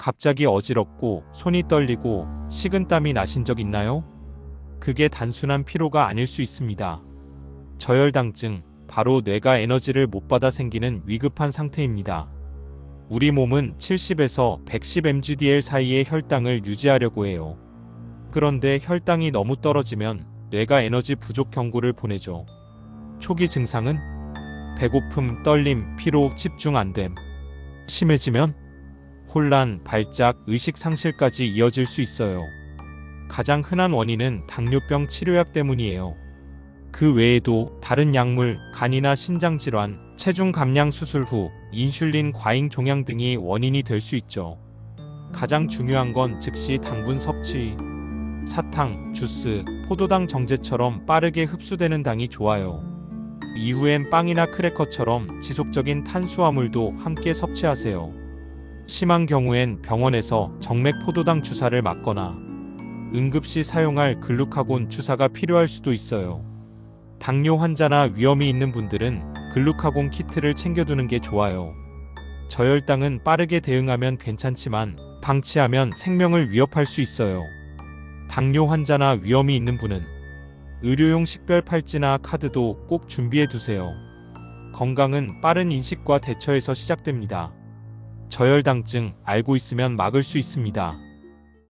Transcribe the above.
갑자기 어지럽고 손이 떨리고 식은땀이 나신 적 있나요? 그게 단순한 피로가 아닐 수 있습니다. 저혈당증, 바로 뇌가 에너지를 못 받아 생기는 위급한 상태입니다. 우리 몸은 70에서 110 mgdl 사이의 혈당을 유지하려고 해요. 그런데 혈당이 너무 떨어지면 뇌가 에너지 부족 경고를 보내죠. 초기 증상은 배고픔, 떨림, 피로, 집중 안 됨. 심해지면 혼란, 발작, 의식 상실까지 이어질 수 있어요. 가장 흔한 원인은 당뇨병 치료약 때문이에요. 그 외에도 다른 약물, 간이나 신장 질환, 체중 감량 수술 후 인슐린 과잉 종양 등이 원인이 될 수 있죠. 가장 중요한 건 즉시 당분 섭취. 사탕, 주스, 포도당 정제처럼 빠르게 흡수되는 당이 좋아요. 이후엔 빵이나 크래커처럼 지속적인 탄수화물도 함께 섭취하세요. 심한 경우엔 병원에서 정맥 포도당 주사를 맞거나 응급시 사용할 글루카곤 주사가 필요할 수도 있어요. 당뇨 환자나 위험이 있는 분들은 글루카곤 키트를 챙겨두는 게 좋아요. 저혈당은 빠르게 대응하면 괜찮지만 방치하면 생명을 위협할 수 있어요. 당뇨 환자나 위험이 있는 분은 의료용 식별 팔찌나 카드도 꼭 준비해 두세요. 건강은 빠른 인식과 대처에서 시작됩니다. 저혈당증 알고 있으면 막을 수 있습니다.